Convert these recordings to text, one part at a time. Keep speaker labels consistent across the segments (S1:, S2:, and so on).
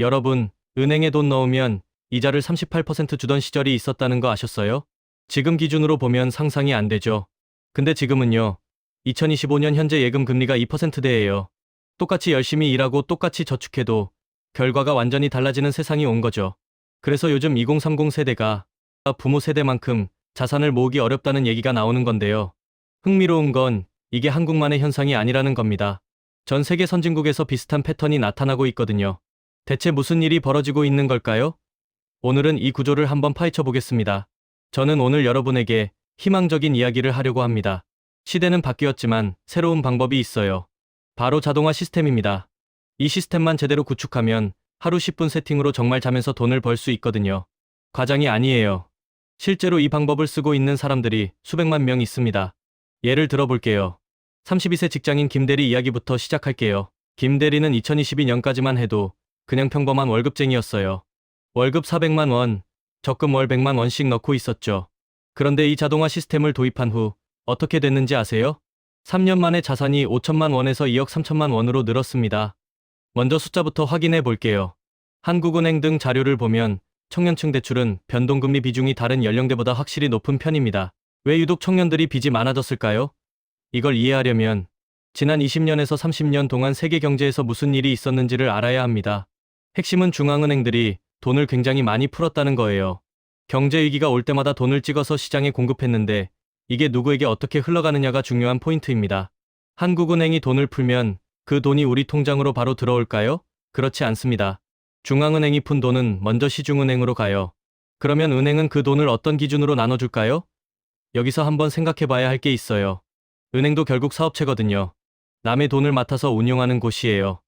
S1: 여러분, 은행에 돈 넣으면 이자를 38% 주던 시절이 있었다는 거 아셨어요? 지금 기준으로 보면 상상이 안 되죠. 근데 지금은요. 2025년 현재 예금 금리가 2%대예요. 똑같이 열심히 일하고 똑같이 저축해도 결과가 완전히 달라지는 세상이 온 거죠. 그래서 요즘 2030 세대가 부모 세대만큼 자산을 모으기 어렵다는 얘기가 나오는 건데요. 흥미로운 건 이게 한국만의 현상이 아니라는 겁니다. 전 세계 선진국에서 비슷한 패턴이 나타나고 있거든요. 대체 무슨 일이 벌어지고 있는 걸까요? 오늘은 이 구조를 한번 파헤쳐 보겠습니다. 저는 오늘 여러분에게 희망적인 이야기를 하려고 합니다. 시대는 바뀌었지만 새로운 방법이 있어요. 바로 자동화 시스템입니다. 이 시스템만 제대로 구축하면 하루 10분 세팅으로 정말 자면서 돈을 벌 수 있거든요. 과장이 아니에요. 실제로 이 방법을 쓰고 있는 사람들이 수백만 명 있습니다. 예를 들어볼게요. 32세 직장인 김대리 이야기부터 시작할게요. 김대리는 2022년까지만 해도 그냥 평범한 월급쟁이였어요. 월급 400만 원, 적금 월 100만 원씩 넣고 있었죠. 그런데 이 자동화 시스템을 도입한 후 어떻게 됐는지 아세요? 3년 만에 자산이 5천만 원에서 2억 3천만 원으로 늘었습니다. 먼저 숫자부터 확인해 볼게요. 한국은행 등 자료를 보면 청년층 대출은 변동금리 비중이 다른 연령대보다 확실히 높은 편입니다. 왜 유독 청년들이 빚이 많아졌을까요? 이걸 이해하려면 지난 20년에서 30년 동안 세계 경제에서 무슨 일이 있었는지를 알아야 합니다. 핵심은 중앙은행들이 돈을 굉장히 많이 풀었다는 거예요. 경제 위기가 올 때마다 돈을 찍어서 시장에 공급했는데 이게 누구에게 어떻게 흘러가느냐가 중요한 포인트입니다. 한국은행이 돈을 풀면 그 돈이 우리 통장으로 바로 들어올까요? 그렇지 않습니다. 중앙은행이 푼 돈은 먼저 시중은행으로 가요. 그러면 은행은 그 돈을 어떤 기준으로 나눠줄까요? 여기서 한번 생각해 봐야 할 게 있어요. 은행도 결국 사업체거든요. 남의 돈을 맡아서 운용하는 곳이에요.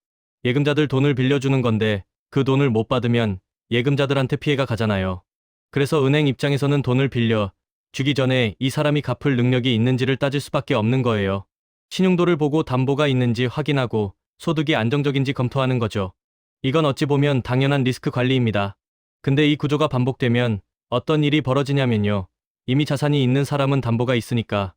S1: 예금자들 돈을 빌려주는 건데 그 돈을 못 받으면 예금자들한테 피해가 가잖아요. 그래서 은행 입장에서는 돈을 빌려 주기 전에 이 사람이 갚을 능력이 있는지를 따질 수밖에 없는 거예요. 신용도를 보고 담보가 있는지 확인하고 소득이 안정적인지 검토하는 거죠. 이건 어찌 보면 당연한 리스크 관리입니다. 근데 이 구조가 반복되면 어떤 일이 벌어지냐면요. 이미 자산이 있는 사람은 담보가 있으니까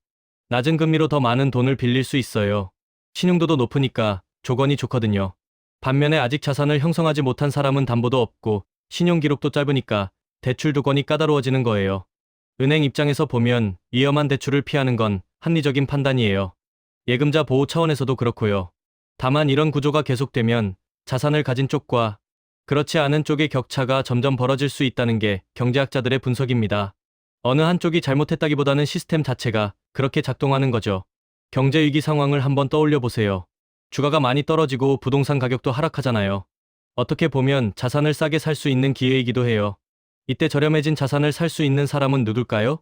S1: 낮은 금리로 더 많은 돈을 빌릴 수 있어요. 신용도도 높으니까 조건이 좋거든요. 반면에 아직 자산을 형성하지 못한 사람은 담보도 없고 신용 기록도 짧으니까 대출 조건이 까다로워지는 거예요. 은행 입장에서 보면 위험한 대출을 피하는 건 합리적인 판단이에요. 예금자 보호 차원에서도 그렇고요. 다만 이런 구조가 계속되면 자산을 가진 쪽과 그렇지 않은 쪽의 격차가 점점 벌어질 수 있다는 게 경제학자들의 분석입니다. 어느 한쪽이 잘못했다기보다는 시스템 자체가 그렇게 작동하는 거죠. 경제 위기 상황을 한번 떠올려 보세요. 주가가 많이 떨어지고 부동산 가격도 하락하잖아요. 어떻게 보면 자산을 싸게 살 수 있는 기회이기도 해요. 이때 저렴해진 자산을 살 수 있는 사람은 누굴까요?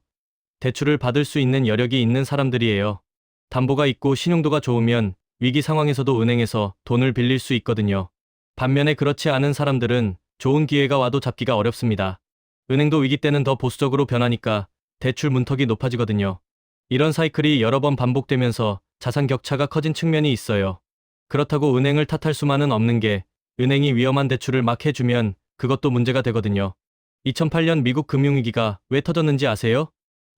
S1: 대출을 받을 수 있는 여력이 있는 사람들이에요. 담보가 있고 신용도가 좋으면 위기 상황에서도 은행에서 돈을 빌릴 수 있거든요. 반면에 그렇지 않은 사람들은 좋은 기회가 와도 잡기가 어렵습니다. 은행도 위기 때는 더 보수적으로 변하니까 대출 문턱이 높아지거든요. 이런 사이클이 여러 번 반복되면서 자산 격차가 커진 측면이 있어요. 그렇다고 은행을 탓할 수만은 없는 게 은행이 위험한 대출을 막 해주면 그것도 문제가 되거든요. 2008년 미국 금융위기가 왜 터졌는지 아세요?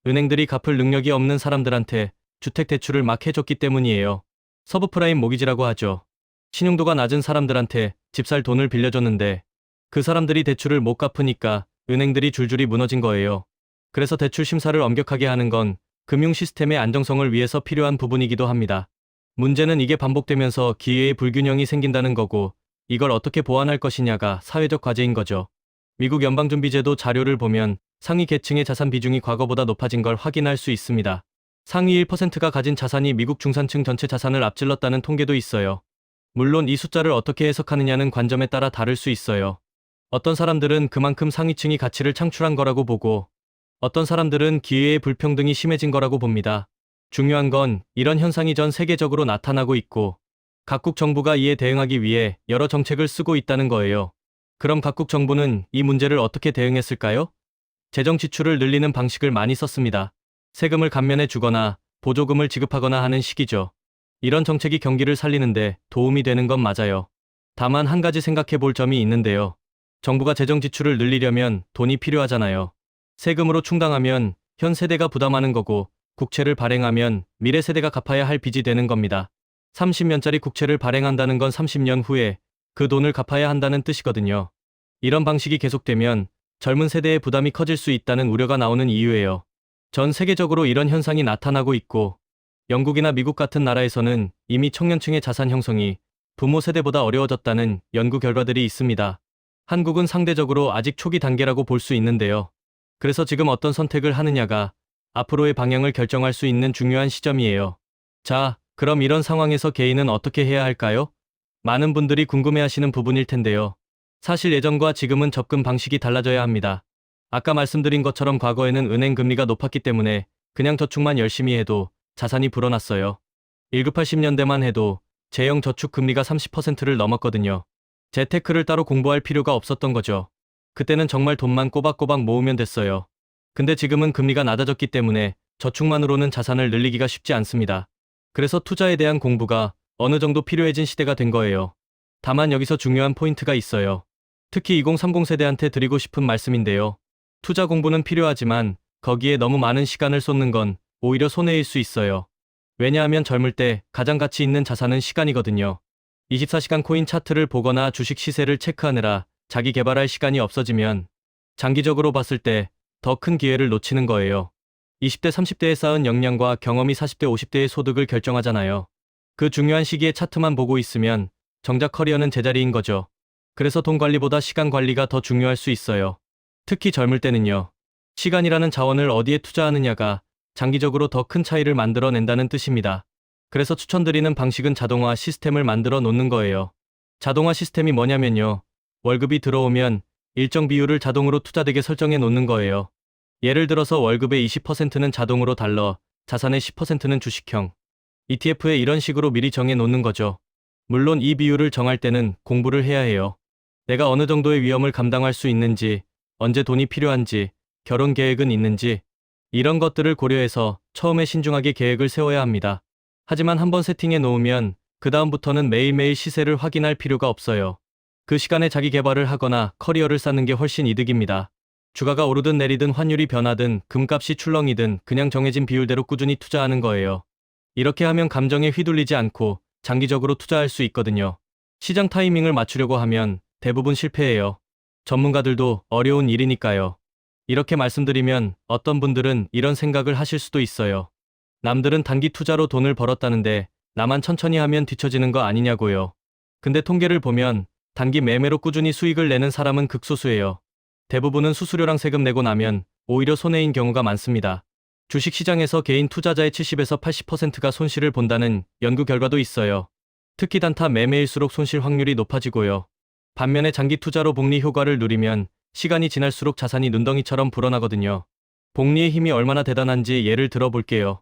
S1: 은행들이 갚을 능력이 없는 사람들한테 주택 대출을 막 해줬기 때문이에요. 서브프라임 모기지라고 하죠. 신용도가 낮은 사람들한테 집살 돈을 빌려줬는데 그 사람들이 대출을 못 갚으니까 은행들이 줄줄이 무너진 거예요. 그래서 대출 심사를 엄격하게 하는 건 금융 시스템의 안정성을 위해서 필요한 부분이기도 합니다. 문제는 이게 반복되면서 기회의 불균형이 생긴다는 거고 이걸 어떻게 보완할 것이냐가 사회적 과제인 거죠. 미국 연방준비제도 자료를 보면 상위 계층의 자산 비중이 과거보다 높아진 걸 확인할 수 있습니다. 상위 1%가 가진 자산이 미국 중산층 전체 자산을 앞질렀다는 통계도 있어요. 물론 이 숫자를 어떻게 해석하느냐는 관점에 따라 다를 수 있어요. 어떤 사람들은 그만큼 상위층이 가치를 창출한 거라고 보고 어떤 사람들은 기회의 불평등이 심해진 거라고 봅니다. 중요한 건 이런 현상이 전 세계적으로 나타나고 있고 각국 정부가 이에 대응하기 위해 여러 정책을 쓰고 있다는 거예요. 그럼 각국 정부는 이 문제를 어떻게 대응했을까요? 재정 지출을 늘리는 방식을 많이 썼습니다. 세금을 감면해 주거나 보조금을 지급하거나 하는 식이죠. 이런 정책이 경기를 살리는데 도움이 되는 건 맞아요. 다만 한 가지 생각해 볼 점이 있는데요. 정부가 재정 지출을 늘리려면 돈이 필요하잖아요. 세금으로 충당하면 현 세대가 부담하는 거고 국채를 발행하면 미래 세대가 갚아야 할 빚이 되는 겁니다. 30년짜리 국채를 발행한다는 건 30년 후에 그 돈을 갚아야 한다는 뜻이거든요. 이런 방식이 계속되면 젊은 세대의 부담이 커질 수 있다는 우려가 나오는 이유예요. 전 세계적으로 이런 현상이 나타나고 있고 영국이나 미국 같은 나라에서는 이미 청년층의 자산 형성이 부모 세대보다 어려워졌다는 연구 결과들이 있습니다. 한국은 상대적으로 아직 초기 단계라고 볼 수 있는데요. 그래서 지금 어떤 선택을 하느냐가 앞으로의 방향을 결정할 수 있는 중요한 시점이에요. 자, 그럼 이런 상황에서 개인은 어떻게 해야 할까요? 많은 분들이 궁금해하시는 부분일 텐데요. 사실 예전과 지금은 접근 방식이 달라져야 합니다. 아까 말씀드린 것처럼 과거에는 은행 금리가 높았기 때문에 그냥 저축만 열심히 해도 자산이 불어났어요. 1980년대만 해도 제형 저축 금리가 30%를 넘었거든요. 재테크를 따로 공부할 필요가 없었던 거죠. 그때는 정말 돈만 꼬박꼬박 모으면 됐어요. 근데 지금은 금리가 낮아졌기 때문에 저축만으로는 자산을 늘리기가 쉽지 않습니다. 그래서 투자에 대한 공부가 어느 정도 필요해진 시대가 된 거예요. 다만 여기서 중요한 포인트가 있어요. 특히 2030 세대한테 드리고 싶은 말씀인데요. 투자 공부는 필요하지만 거기에 너무 많은 시간을 쏟는 건 오히려 손해일 수 있어요. 왜냐하면 젊을 때 가장 가치 있는 자산은 시간이거든요. 24시간 코인 차트를 보거나 주식 시세를 체크하느라 자기 개발할 시간이 없어지면 장기적으로 봤을 때 더 큰 기회를 놓치는 거예요. 20대 30대에 쌓은 역량과 경험이 40대 50대의 소득을 결정하잖아요. 그 중요한 시기에 차트만 보고 있으면 정작 커리어는 제자리인 거죠. 그래서 돈 관리보다 시간 관리가 더 중요할 수 있어요. 특히 젊을 때는요. 시간이라는 자원을 어디에 투자하느냐가 장기적으로 더 큰 차이를 만들어낸다는 뜻입니다. 그래서 추천드리는 방식은 자동화 시스템을 만들어 놓는 거예요. 자동화 시스템이 뭐냐면요. 월급이 들어오면 일정 비율을 자동으로 투자되게 설정해 놓는 거예요. 예를 들어서 월급의 20%는 자동으로 달러, 자산의 10%는 주식형. ETF에 이런 식으로 미리 정해 놓는 거죠. 물론 이 비율을 정할 때는 공부를 해야 해요. 내가 어느 정도의 위험을 감당할 수 있는지, 언제 돈이 필요한지, 결혼 계획은 있는지, 이런 것들을 고려해서 처음에 신중하게 계획을 세워야 합니다. 하지만 한번 세팅해 놓으면 그다음부터는 매일매일 시세를 확인할 필요가 없어요. 그 시간에 자기 개발을 하거나 커리어를 쌓는 게 훨씬 이득입니다. 주가가 오르든 내리든 환율이 변하든 금값이 출렁이든 그냥 정해진 비율대로 꾸준히 투자하는 거예요. 이렇게 하면 감정에 휘둘리지 않고 장기적으로 투자할 수 있거든요. 시장 타이밍을 맞추려고 하면 대부분 실패해요. 전문가들도 어려운 일이니까요. 이렇게 말씀드리면 어떤 분들은 이런 생각을 하실 수도 있어요. 남들은 단기 투자로 돈을 벌었다는데 나만 천천히 하면 뒤처지는 거 아니냐고요. 근데 통계를 보면 단기 매매로 꾸준히 수익을 내는 사람은 극소수예요. 대부분은 수수료랑 세금 내고 나면 오히려 손해인 경우가 많습니다. 주식 시장에서 개인 투자자의 70에서 80%가 손실을 본다는 연구 결과도 있어요. 특히 단타 매매일수록 손실 확률이 높아지고요. 반면에 장기 투자로 복리 효과를 누리면 시간이 지날수록 자산이 눈덩이처럼 불어나거든요. 복리의 힘이 얼마나 대단한지 예를 들어 볼게요.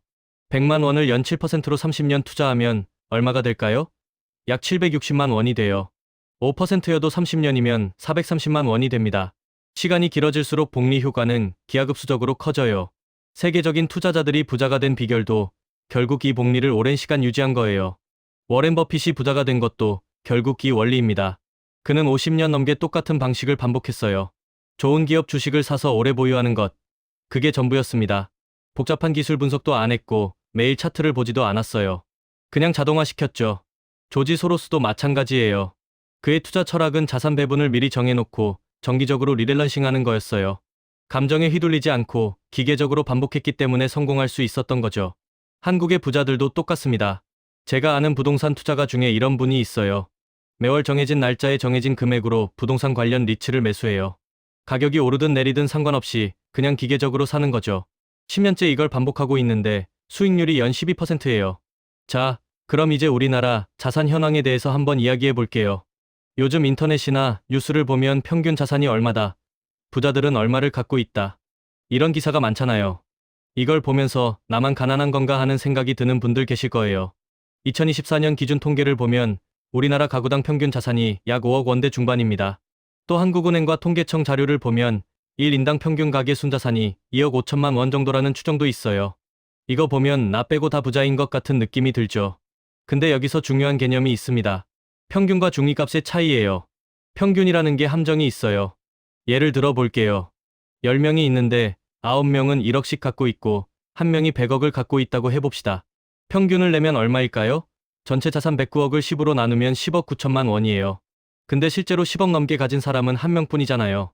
S1: 100만 원을 연 7%로 30년 투자하면 얼마가 될까요? 약 760만 원이 돼요. 5%여도 30년이면 430만 원이 됩니다. 시간이 길어질수록 복리 효과는 기하급수적으로 커져요. 세계적인 투자자들이 부자가 된 비결도 결국 이 복리를 오랜 시간 유지한 거예요. 워렌 버핏이 부자가 된 것도 결국 이 원리입니다. 그는 50년 넘게 똑같은 방식을 반복했어요. 좋은 기업 주식을 사서 오래 보유하는 것. 그게 전부였습니다. 복잡한 기술 분석도 안 했고 매일 차트를 보지도 않았어요. 그냥 자동화 시켰죠. 조지 소로스도 마찬가지예요. 그의 투자 철학은 자산 배분을 미리 정해놓고 정기적으로 리밸런싱 하는 거였어요. 감정에 휘둘리지 않고 기계적으로 반복했기 때문에 성공할 수 있었던 거죠. 한국의 부자들도 똑같습니다. 제가 아는 부동산 투자가 중에 이런 분이 있어요. 매월 정해진 날짜에 정해진 금액으로 부동산 관련 리츠를 매수해요. 가격이 오르든 내리든 상관없이 그냥 기계적으로 사는 거죠. 10년째 이걸 반복하고 있는데 수익률이 연 12%예요. 자, 그럼 이제 우리나라 자산 현황에 대해서 한번 이야기해 볼게요. 요즘 인터넷이나 뉴스를 보면 평균 자산이 얼마다, 부자들은 얼마를 갖고 있다. 이런 기사가 많잖아요. 이걸 보면서 나만 가난한 건가 하는 생각이 드는 분들 계실 거예요. 2024년 기준 통계를 보면 우리나라 가구당 평균 자산이 약 5억 원대 중반입니다. 또 한국은행과 통계청 자료를 보면 1인당 평균 가계 순자산이 2억 5천만 원 정도라는 추정도 있어요. 이거 보면 나 빼고 다 부자인 것 같은 느낌이 들죠. 근데 여기서 중요한 개념이 있습니다. 평균과 중위값의 차이예요. 평균이라는 게 함정이 있어요. 예를 들어 볼게요. 10명이 있는데 9명은 1억씩 갖고 있고 1명이 100억을 갖고 있다고 해봅시다. 평균을 내면 얼마일까요? 전체 자산 109억을 10으로 나누면 10억 9천만 원이에요. 근데 실제로 10억 넘게 가진 사람은 한 명뿐이잖아요.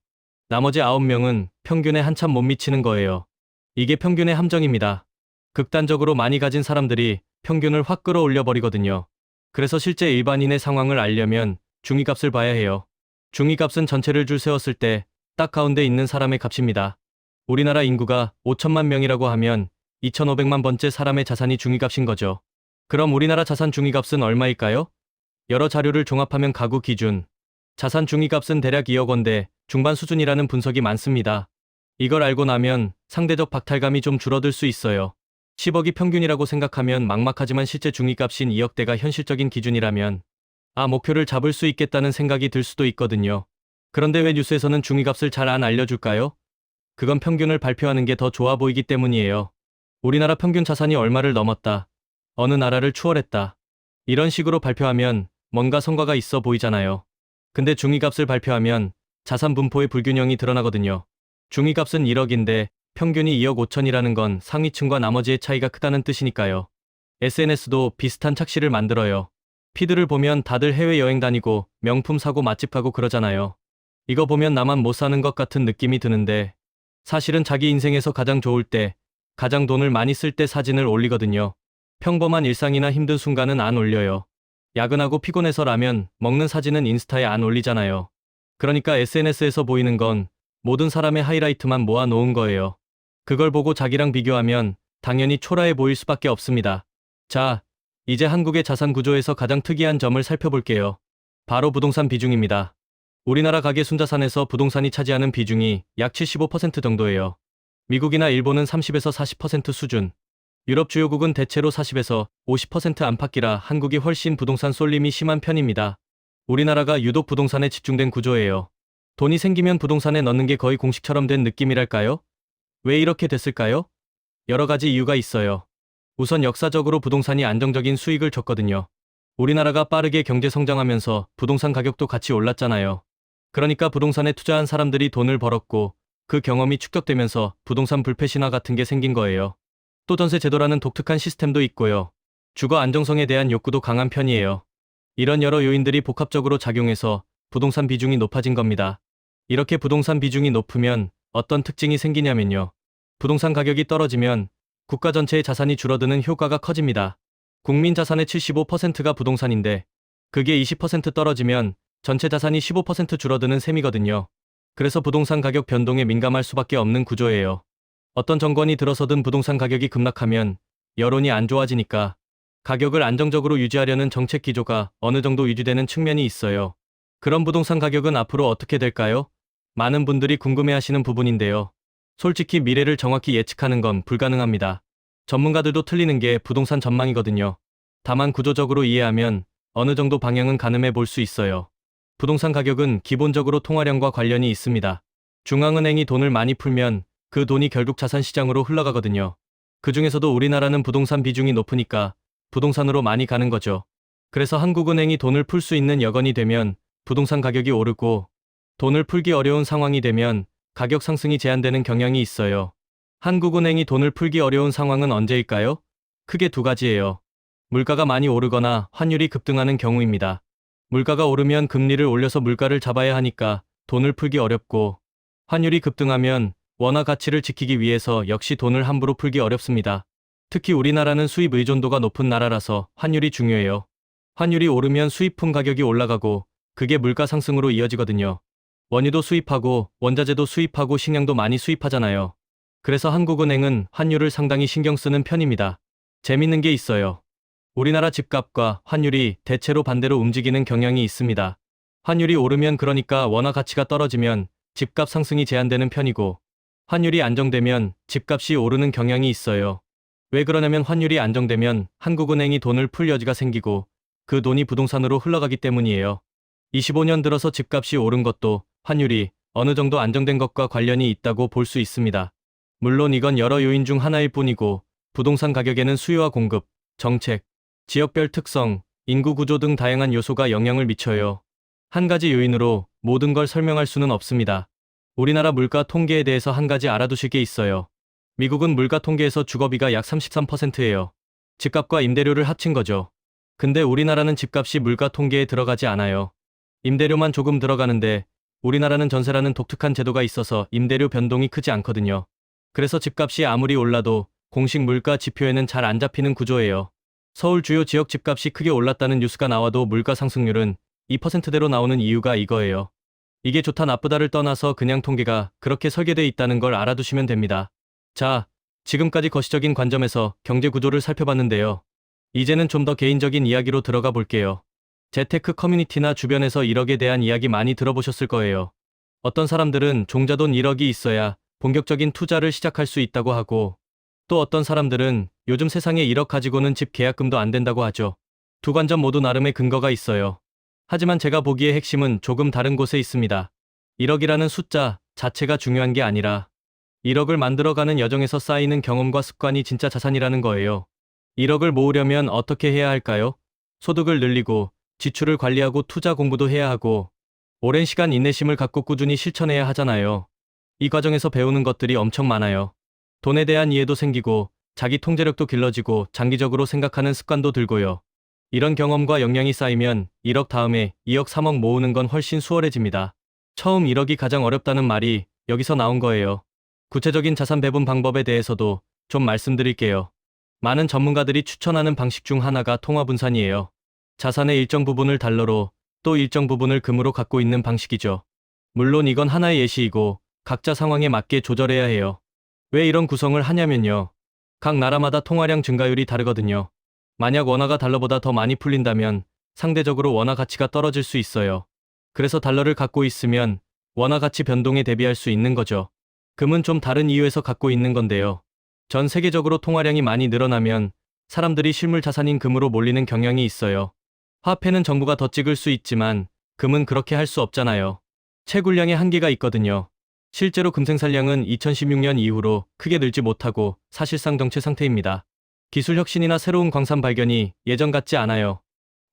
S1: 나머지 9명은 평균에 한참 못 미치는 거예요. 이게 평균의 함정입니다. 극단적으로 많이 가진 사람들이 평균을 확 끌어올려 버리거든요. 그래서 실제 일반인의 상황을 알려면 중위값을 봐야 해요. 중위값은 전체를 줄 세웠을 때 딱 가운데 있는 사람의 값입니다. 우리나라 인구가 5천만 명이라고 하면 2,500만 번째 사람의 자산이 중위값인 거죠. 그럼 우리나라 자산 중위값은 얼마일까요? 여러 자료를 종합하면 가구 기준 자산 중위값은 대략 2억 원대 중반 수준이라는 분석이 많습니다. 이걸 알고 나면 상대적 박탈감이 좀 줄어들 수 있어요. 10억이 평균이라고 생각하면 막막하지만 실제 중위값인 2억대가 현실적인 기준이라면 아 목표를 잡을 수 있겠다는 생각이 들 수도 있거든요. 그런데 왜 뉴스에서는 중위값을 잘 안 알려줄까요? 그건 평균을 발표하는 게 더 좋아 보이기 때문이에요. 우리나라 평균 자산이 얼마를 넘었다. 어느 나라를 추월했다. 이런 식으로 발표하면 뭔가 성과가 있어 보이잖아요. 근데 중위값을 발표하면 자산 분포의 불균형이 드러나거든요. 중위값은 1억인데 평균이 2억 5천이라는 건 상위층과 나머지의 차이가 크다는 뜻이니까요. SNS도 비슷한 착시를 만들어요. 피드를 보면 다들 해외여행 다니고 명품 사고 맛집 가고 그러잖아요. 이거 보면 나만 못 사는 것 같은 느낌이 드는데 사실은 자기 인생에서 가장 좋을 때, 가장 돈을 많이 쓸 때 사진을 올리거든요. 평범한 일상이나 힘든 순간은 안 올려요. 야근하고 피곤해서 라면 먹는 사진은 인스타에 안 올리잖아요. 그러니까 SNS에서 보이는 건 모든 사람의 하이라이트만 모아 놓은 거예요. 그걸 보고 자기랑 비교하면 당연히 초라해 보일 수밖에 없습니다. 자, 이제 한국의 자산 구조에서 가장 특이한 점을 살펴볼게요. 바로 부동산 비중입니다. 우리나라 가계 순자산에서 부동산이 차지하는 비중이 약 75% 정도예요. 미국이나 일본은 30에서 40% 수준. 유럽 주요국은 대체로 40에서 50% 안팎이라 한국이 훨씬 부동산 쏠림이 심한 편입니다. 우리나라가 유독 부동산에 집중된 구조예요. 돈이 생기면 부동산에 넣는 게 거의 공식처럼 된 느낌이랄까요? 왜 이렇게 됐을까요? 여러 가지 이유가 있어요. 우선 역사적으로 부동산이 안정적인 수익을 줬거든요. 우리나라가 빠르게 경제 성장하면서 부동산 가격도 같이 올랐잖아요. 그러니까 부동산에 투자한 사람들이 돈을 벌었고 그 경험이 축적되면서 부동산 불패 신화 같은 게 생긴 거예요. 또 전세 제도라는 독특한 시스템도 있고요. 주거 안정성에 대한 욕구도 강한 편이에요. 이런 여러 요인들이 복합적으로 작용해서 부동산 비중이 높아진 겁니다. 이렇게 부동산 비중이 높으면 어떤 특징이 생기냐면요. 부동산 가격이 떨어지면 국가 전체의 자산이 줄어드는 효과가 커집니다. 국민 자산의 75%가 부동산인데 그게 20% 떨어지면 전체 자산이 15% 줄어드는 셈이거든요. 그래서 부동산 가격 변동에 민감할 수밖에 없는 구조예요. 어떤 정권이 들어서든 부동산 가격이 급락하면 여론이 안 좋아지니까 가격을 안정적으로 유지하려는 정책 기조가 어느 정도 유지되는 측면이 있어요. 그럼 부동산 가격은 앞으로 어떻게 될까요? 많은 분들이 궁금해하시는 부분인데요. 솔직히 미래를 정확히 예측하는 건 불가능합니다. 전문가들도 틀리는 게 부동산 전망이거든요. 다만 구조적으로 이해하면 어느 정도 방향은 가늠해 볼 수 있어요. 부동산 가격은 기본적으로 통화량과 관련이 있습니다. 중앙은행이 돈을 많이 풀면 그 돈이 결국 자산 시장으로 흘러가거든요. 그 중에서도 우리나라는 부동산 비중이 높으니까 부동산으로 많이 가는 거죠. 그래서 한국은행이 돈을 풀 수 있는 여건이 되면 부동산 가격이 오르고 돈을 풀기 어려운 상황이 되면 가격 상승이 제한되는 경향이 있어요. 한국은행이 돈을 풀기 어려운 상황은 언제일까요? 크게 두 가지예요. 물가가 많이 오르거나 환율이 급등하는 경우입니다. 물가가 오르면 금리를 올려서 물가를 잡아야 하니까 돈을 풀기 어렵고 환율이 급등하면 원화 가치를 지키기 위해서 역시 돈을 함부로 풀기 어렵습니다. 특히 우리나라는 수입 의존도가 높은 나라라서 환율이 중요해요. 환율이 오르면 수입품 가격이 올라가고 그게 물가 상승으로 이어지거든요. 원유도 수입하고 원자재도 수입하고 식량도 많이 수입하잖아요. 그래서 한국은행은 환율을 상당히 신경 쓰는 편입니다. 재밌는 게 있어요. 우리나라 집값과 환율이 대체로 반대로 움직이는 경향이 있습니다. 환율이 오르면 그러니까 원화 가치가 떨어지면 집값 상승이 제한되는 편이고 환율이 안정되면 집값이 오르는 경향이 있어요. 왜 그러냐면 환율이 안정되면 한국은행이 돈을 풀 여지가 생기고 그 돈이 부동산으로 흘러가기 때문이에요. 25년 들어서 집값이 오른 것도 환율이 어느 정도 안정된 것과 관련이 있다고 볼 수 있습니다. 물론 이건 여러 요인 중 하나일 뿐이고 부동산 가격에는 수요와 공급, 정책, 지역별 특성, 인구 구조 등 다양한 요소가 영향을 미쳐요. 한 가지 요인으로 모든 걸 설명할 수는 없습니다. 우리나라 물가 통계에 대해서 한 가지 알아두실 게 있어요. 미국은 물가 통계에서 주거비가 약 33%예요. 집값과 임대료를 합친 거죠. 근데 우리나라는 집값이 물가 통계에 들어가지 않아요. 임대료만 조금 들어가는데 우리나라는 전세라는 독특한 제도가 있어서 임대료 변동이 크지 않거든요. 그래서 집값이 아무리 올라도 공식 물가 지표에는 잘 안 잡히는 구조예요. 서울 주요 지역 집값이 크게 올랐다는 뉴스가 나와도 물가 상승률은 2%대로 나오는 이유가 이거예요. 이게 좋다 나쁘다를 떠나서 그냥 통계가 그렇게 설계돼 있다는 걸 알아두시면 됩니다. 자, 지금까지 거시적인 관점에서 경제 구조를 살펴봤는데요. 이제는 좀 더 개인적인 이야기로 들어가 볼게요. 재테크 커뮤니티나 주변에서 1억에 대한 이야기 많이 들어보셨을 거예요. 어떤 사람들은 종자돈 1억이 있어야 본격적인 투자를 시작할 수 있다고 하고, 또 어떤 사람들은 요즘 세상에 1억 가지고는 집 계약금도 안 된다고 하죠. 두 관점 모두 나름의 근거가 있어요. 하지만 제가 보기에 핵심은 조금 다른 곳에 있습니다. 1억이라는 숫자 자체가 중요한 게 아니라 1억을 만들어가는 여정에서 쌓이는 경험과 습관이 진짜 자산이라는 거예요. 1억을 모으려면 어떻게 해야 할까요? 소득을 늘리고 지출을 관리하고 투자 공부도 해야 하고 오랜 시간 인내심을 갖고 꾸준히 실천해야 하잖아요. 이 과정에서 배우는 것들이 엄청 많아요. 돈에 대한 이해도 생기고 자기 통제력도 길러지고 장기적으로 생각하는 습관도 들고요. 이런 경험과 역량이 쌓이면 1억 다음에 2억 3억 모으는 건 훨씬 수월해집니다. 처음 1억이 가장 어렵다는 말이 여기서 나온 거예요. 구체적인 자산 배분 방법에 대해서도 좀 말씀드릴게요. 많은 전문가들이 추천하는 방식 중 하나가 통화 분산이에요. 자산의 일정 부분을 달러로 또 일정 부분을 금으로 갖고 있는 방식이죠. 물론 이건 하나의 예시이고 각자 상황에 맞게 조절해야 해요. 왜 이런 구성을 하냐면요. 각 나라마다 통화량 증가율이 다르거든요. 만약 원화가 달러보다 더 많이 풀린다면 상대적으로 원화 가치가 떨어질 수 있어요. 그래서 달러를 갖고 있으면 원화 가치 변동에 대비할 수 있는 거죠. 금은 좀 다른 이유에서 갖고 있는 건데요. 전 세계적으로 통화량이 많이 늘어나면 사람들이 실물 자산인 금으로 몰리는 경향이 있어요. 화폐는 정부가 더 찍을 수 있지만 금은 그렇게 할 수 없잖아요. 채굴량의 한계가 있거든요. 실제로 금생산량은 2016년 이후로 크게 늘지 못하고 사실상 정체 상태입니다. 기술 혁신이나 새로운 광산 발견이 예전 같지 않아요.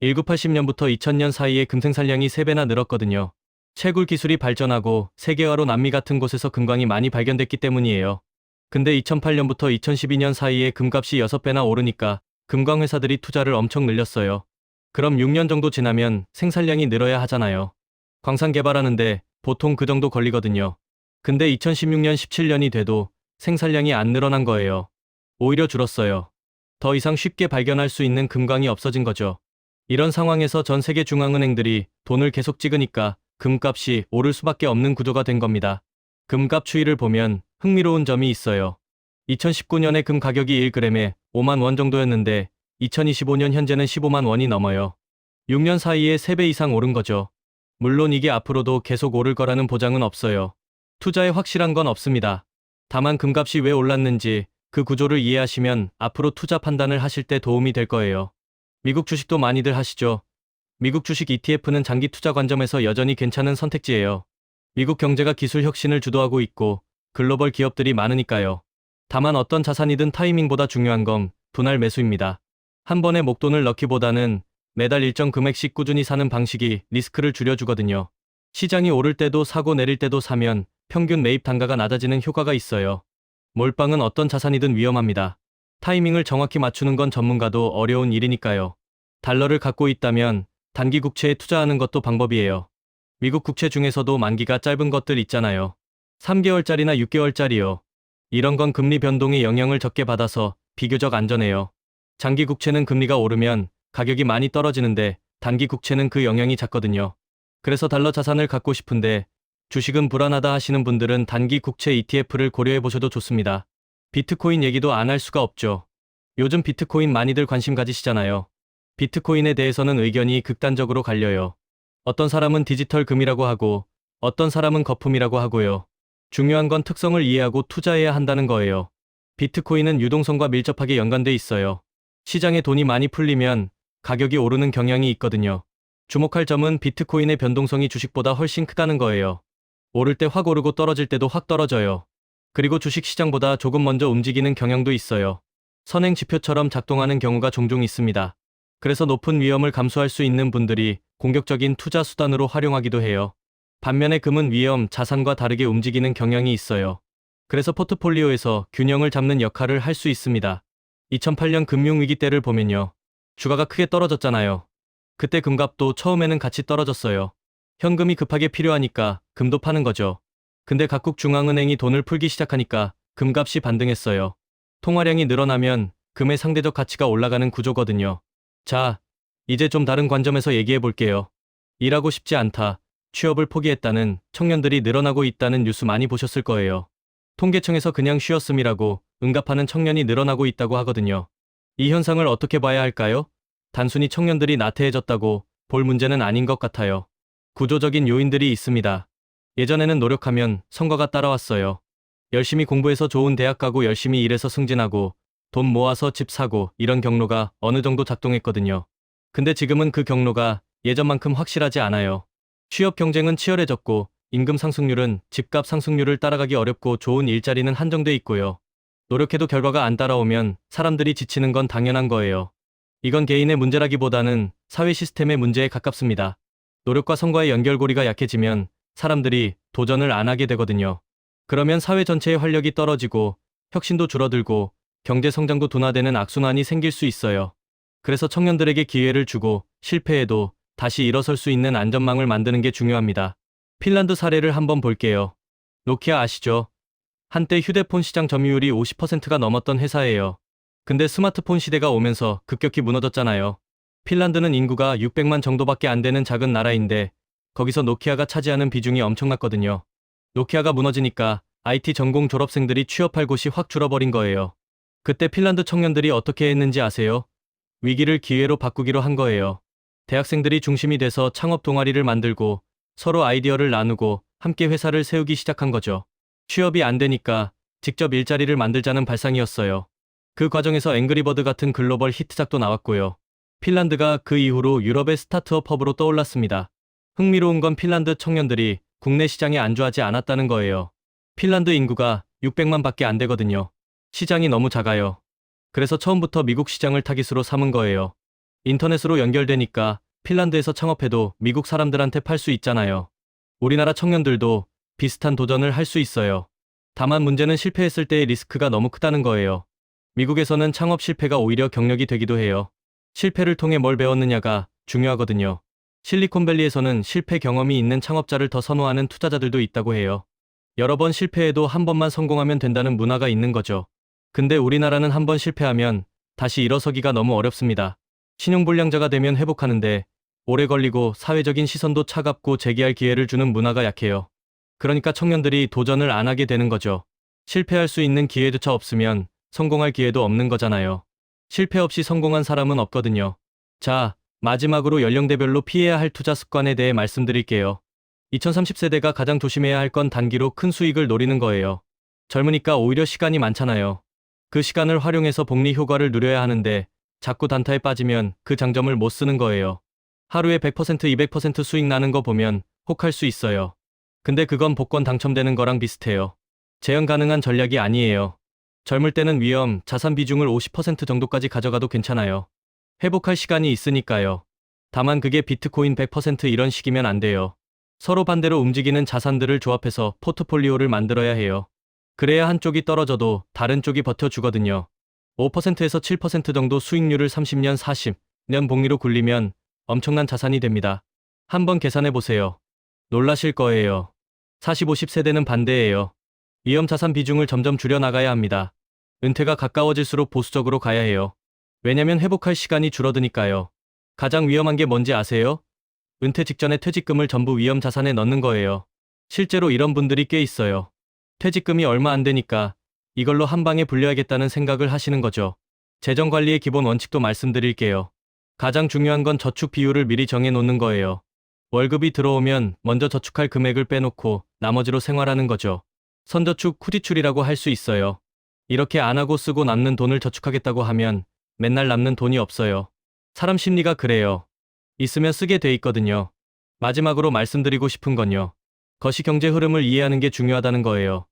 S1: 1980년부터 2000년 사이에 금생산량이 3배나 늘었거든요. 채굴 기술이 발전하고 세계화로 남미 같은 곳에서 금광이 많이 발견됐기 때문이에요. 근데 2008년부터 2012년 사이에 금값이 6배나 오르니까 금광 회사들이 투자를 엄청 늘렸어요. 그럼 6년 정도 지나면 생산량이 늘어야 하잖아요. 광산 개발하는데 보통 그 정도 걸리거든요. 근데 2016년 17년이 돼도 생산량이 안 늘어난 거예요. 오히려 줄었어요. 더 이상 쉽게 발견할 수 있는 금광이 없어진 거죠. 이런 상황에서 전 세계 중앙은행들이 돈을 계속 찍으니까 금값이 오를 수밖에 없는 구조가 된 겁니다. 금값 추이를 보면 흥미로운 점이 있어요. 2019년에 금 가격이 1g에 5만 원 정도였는데 2025년 현재는 15만 원이 넘어요. 6년 사이에 3배 이상 오른 거죠. 물론 이게 앞으로도 계속 오를 거라는 보장은 없어요. 투자에 확실한 건 없습니다. 다만 금값이 왜 올랐는지 그 구조를 이해하시면 앞으로 투자 판단을 하실 때 도움이 될 거예요. 미국 주식도 많이들 하시죠. 미국 주식 ETF는 장기 투자 관점에서 여전히 괜찮은 선택지예요. 미국 경제가 기술 혁신을 주도하고 있고 글로벌 기업들이 많으니까요. 다만 어떤 자산이든 타이밍보다 중요한 건 분할 매수입니다. 한 번에 목돈을 넣기보다는 매달 일정 금액씩 꾸준히 사는 방식이 리스크를 줄여주거든요. 시장이 오를 때도 사고 내릴 때도 사면 평균 매입 단가가 낮아지는 효과가 있어요. 몰빵은 어떤 자산이든 위험합니다. 타이밍을 정확히 맞추는 건 전문가도 어려운 일이니까요. 달러를 갖고 있다면 단기 국채에 투자하는 것도 방법이에요. 미국 국채 중에서도 만기가 짧은 것들 있잖아요. 3개월짜리나 6개월짜리요. 이런 건 금리 변동의 영향을 적게 받아서 비교적 안전해요. 장기 국채는 금리가 오르면 가격이 많이 떨어지는데 단기 국채는 그 영향이 작거든요. 그래서 달러 자산을 갖고 싶은데 주식은 불안하다 하시는 분들은 단기 국채 ETF를 고려해 보셔도 좋습니다. 비트코인 얘기도 안 할 수가 없죠. 요즘 비트코인 많이들 관심 가지시잖아요. 비트코인에 대해서는 의견이 극단적으로 갈려요. 어떤 사람은 디지털 금이라고 하고 어떤 사람은 거품이라고 하고요. 중요한 건 특성을 이해하고 투자해야 한다는 거예요. 비트코인은 유동성과 밀접하게 연관돼 있어요. 시장에 돈이 많이 풀리면 가격이 오르는 경향이 있거든요. 주목할 점은 비트코인의 변동성이 주식보다 훨씬 크다는 거예요. 오를 때 확 오르고 떨어질 때도 확 떨어져요. 그리고 주식 시장보다 조금 먼저 움직이는 경향도 있어요. 선행 지표처럼 작동하는 경우가 종종 있습니다. 그래서 높은 위험을 감수할 수 있는 분들이 공격적인 투자 수단으로 활용하기도 해요. 반면에 금은 위험, 자산과 다르게 움직이는 경향이 있어요. 그래서 포트폴리오에서 균형을 잡는 역할을 할 수 있습니다. 2008년 금융위기 때를 보면요. 주가가 크게 떨어졌잖아요. 그때 금값도 처음에는 같이 떨어졌어요. 현금이 급하게 필요하니까 금도 파는 거죠. 근데 각국 중앙은행이 돈을 풀기 시작하니까 금값이 반등했어요. 통화량이 늘어나면 금의 상대적 가치가 올라가는 구조거든요. 자, 이제 좀 다른 관점에서 얘기해 볼게요. 일하고 싶지 않다, 취업을 포기했다는 청년들이 늘어나고 있다는 뉴스 많이 보셨을 거예요. 통계청에서 그냥 쉬었음이라고 응답하는 청년이 늘어나고 있다고 하거든요. 이 현상을 어떻게 봐야 할까요? 단순히 청년들이 나태해졌다고 볼 문제는 아닌 것 같아요. 구조적인 요인들이 있습니다. 예전에는 노력하면 성과가 따라왔어요. 열심히 공부해서 좋은 대학 가고 열심히 일해서 승진하고 돈 모아서 집 사고 이런 경로가 어느 정도 작동했거든요. 근데 지금은 그 경로가 예전만큼 확실하지 않아요. 취업 경쟁은 치열해졌고 임금 상승률은 집값 상승률을 따라가기 어렵고 좋은 일자리는 한정돼 있고요. 노력해도 결과가 안 따라오면 사람들이 지치는 건 당연한 거예요. 이건 개인의 문제라기보다는 사회 시스템의 문제에 가깝습니다. 노력과 성과의 연결고리가 약해지면 사람들이 도전을 안 하게 되거든요. 그러면 사회 전체의 활력이 떨어지고 혁신도 줄어들고 경제 성장도 둔화되는 악순환이 생길 수 있어요. 그래서 청년들에게 기회를 주고 실패해도 다시 일어설 수 있는 안전망을 만드는 게 중요합니다. 핀란드 사례를 한번 볼게요. 노키아 아시죠? 한때 휴대폰 시장 점유율이 50%가 넘었던 회사예요. 근데 스마트폰 시대가 오면서 급격히 무너졌잖아요. 핀란드는 인구가 600만 정도밖에 안 되는 작은 나라인데 거기서 노키아가 차지하는 비중이 엄청났거든요. 노키아가 무너지니까 IT 전공 졸업생들이 취업할 곳이 확 줄어버린 거예요. 그때 핀란드 청년들이 어떻게 했는지 아세요? 위기를 기회로 바꾸기로 한 거예요. 대학생들이 중심이 돼서 창업 동아리를 만들고 서로 아이디어를 나누고 함께 회사를 세우기 시작한 거죠. 취업이 안 되니까 직접 일자리를 만들자는 발상이었어요. 그 과정에서 앵그리버드 같은 글로벌 히트작도 나왔고요. 핀란드가 그 이후로 유럽의 스타트업 허브로 떠올랐습니다. 흥미로운 건 핀란드 청년들이 국내 시장에 안주하지 않았다는 거예요. 핀란드 인구가 600만 밖에 안 되거든요. 시장이 너무 작아요. 그래서 처음부터 미국 시장을 타깃으로 삼은 거예요. 인터넷으로 연결되니까 핀란드에서 창업해도 미국 사람들한테 팔 수 있잖아요. 우리나라 청년들도 비슷한 도전을 할 수 있어요. 다만 문제는 실패했을 때의 리스크가 너무 크다는 거예요. 미국에서는 창업 실패가 오히려 경력이 되기도 해요. 실패를 통해 뭘 배웠느냐가 중요하거든요. 실리콘밸리에서는 실패 경험이 있는 창업자를 더 선호하는 투자자들도 있다고 해요. 여러 번 실패해도 한 번만 성공하면 된다는 문화가 있는 거죠. 근데 우리나라는 한 번 실패하면 다시 일어서기가 너무 어렵습니다. 신용불량자가 되면 회복하는데 오래 걸리고 사회적인 시선도 차갑고 재기할 기회를 주는 문화가 약해요. 그러니까 청년들이 도전을 안 하게 되는 거죠. 실패할 수 있는 기회조차 없으면 성공할 기회도 없는 거잖아요. 실패 없이 성공한 사람은 없거든요. 자, 마지막으로 연령대별로 피해야 할 투자 습관에 대해 말씀드릴게요. 2030세대가 가장 조심해야 할 건 단기로 큰 수익을 노리는 거예요. 젊으니까 오히려 시간이 많잖아요. 그 시간을 활용해서 복리 효과를 누려야 하는데 자꾸 단타에 빠지면 그 장점을 못 쓰는 거예요. 하루에 100% 200% 수익 나는 거 보면 혹할 수 있어요. 근데 그건 복권 당첨되는 거랑 비슷해요. 재현 가능한 전략이 아니에요. 젊을 때는 위험, 자산 비중을 50% 정도까지 가져가도 괜찮아요. 회복할 시간이 있으니까요. 다만 그게 비트코인 100% 이런 식이면 안 돼요. 서로 반대로 움직이는 자산들을 조합해서 포트폴리오를 만들어야 해요. 그래야 한쪽이 떨어져도 다른 쪽이 버텨주거든요. 5%에서 7% 정도 수익률을 30년, 40년 복리로 굴리면 엄청난 자산이 됩니다. 한번 계산해 보세요. 놀라실 거예요. 40, 50세대는 반대예요. 위험 자산 비중을 점점 줄여 나가야 합니다. 은퇴가 가까워질수록 보수적으로 가야 해요. 왜냐면 회복할 시간이 줄어드니까요. 가장 위험한 게 뭔지 아세요? 은퇴 직전에 퇴직금을 전부 위험 자산에 넣는 거예요. 실제로 이런 분들이 꽤 있어요. 퇴직금이 얼마 안 되니까 이걸로 한 방에 불려야겠다는 생각을 하시는 거죠. 재정 관리의 기본 원칙도 말씀드릴게요. 가장 중요한 건 저축 비율을 미리 정해 놓는 거예요. 월급이 들어오면 먼저 저축할 금액을 빼놓고 나머지로 생활하는 거죠. 선저축, 쿠지출이라고 할 수 있어요. 이렇게 안 하고 쓰고 남는 돈을 저축하겠다고 하면 맨날 남는 돈이 없어요. 사람 심리가 그래요. 있으면 쓰게 돼 있거든요. 마지막으로 말씀드리고 싶은 건요. 거시 경제 흐름을 이해하는 게 중요하다는 거예요.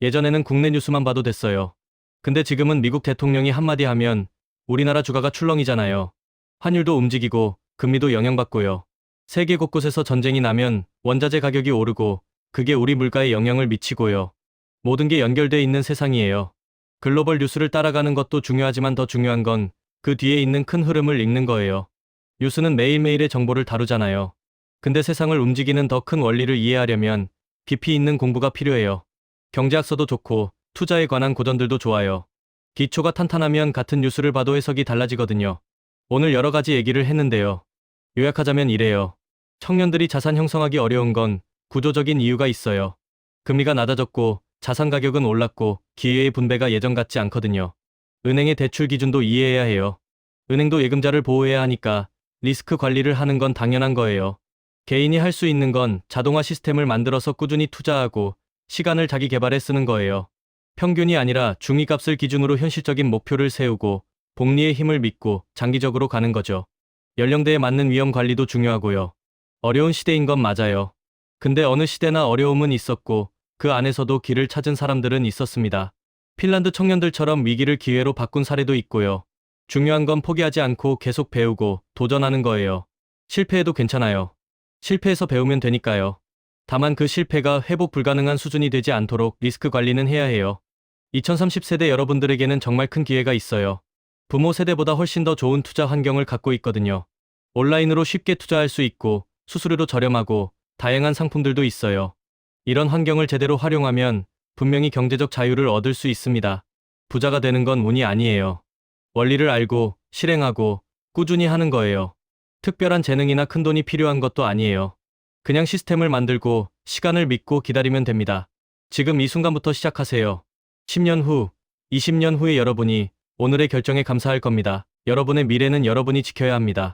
S1: 예전에는 국내 뉴스만 봐도 됐어요. 근데 지금은 미국 대통령이 한마디 하면 우리나라 주가가 출렁이잖아요. 환율도 움직이고 금리도 영향받고요. 세계 곳곳에서 전쟁이 나면 원자재 가격이 오르고 그게 우리 물가에 영향을 미치고요. 모든 게 연결돼 있는 세상이에요. 글로벌 뉴스를 따라가는 것도 중요하지만 더 중요한 건 그 뒤에 있는 큰 흐름을 읽는 거예요. 뉴스는 매일매일의 정보를 다루잖아요. 근데 세상을 움직이는 더 큰 원리를 이해하려면 깊이 있는 공부가 필요해요. 경제학서도 좋고 투자에 관한 고전들도 좋아요. 기초가 탄탄하면 같은 뉴스를 봐도 해석이 달라지거든요. 오늘 여러 가지 얘기를 했는데요. 요약하자면 이래요. 청년들이 자산 형성하기 어려운 건 구조적인 이유가 있어요. 금리가 낮아졌고 자산 가격은 올랐고 기회의 분배가 예전 같지 않거든요. 은행의 대출 기준도 이해해야 해요. 은행도 예금자를 보호해야 하니까 리스크 관리를 하는 건 당연한 거예요. 개인이 할 수 있는 건 자동화 시스템을 만들어서 꾸준히 투자하고 시간을 자기 개발에 쓰는 거예요. 평균이 아니라 중위값을 기준으로 현실적인 목표를 세우고 복리의 힘을 믿고 장기적으로 가는 거죠. 연령대에 맞는 위험 관리도 중요하고요. 어려운 시대인 건 맞아요. 근데 어느 시대나 어려움은 있었고 그 안에서도 길을 찾은 사람들은 있었습니다. 핀란드 청년들처럼 위기를 기회로 바꾼 사례도 있고요. 중요한 건 포기하지 않고 계속 배우고 도전하는 거예요. 실패해도 괜찮아요. 실패해서 배우면 되니까요. 다만 그 실패가 회복 불가능한 수준이 되지 않도록 리스크 관리는 해야 해요. 2030세대 여러분들에게는 정말 큰 기회가 있어요. 부모 세대보다 훨씬 더 좋은 투자 환경을 갖고 있거든요. 온라인으로 쉽게 투자할 수 있고 수수료도 저렴하고 다양한 상품들도 있어요. 이런 환경을 제대로 활용하면 분명히 경제적 자유를 얻을 수 있습니다. 부자가 되는 건 운이 아니에요. 원리를 알고 실행하고 꾸준히 하는 거예요. 특별한 재능이나 큰 돈이 필요한 것도 아니에요. 그냥 시스템을 만들고 시간을 믿고 기다리면 됩니다. 지금 이 순간부터 시작하세요. 10년 후, 20년 후의 여러분이 오늘의 결정에 감사할 겁니다. 여러분의 미래는 여러분이 지켜야 합니다.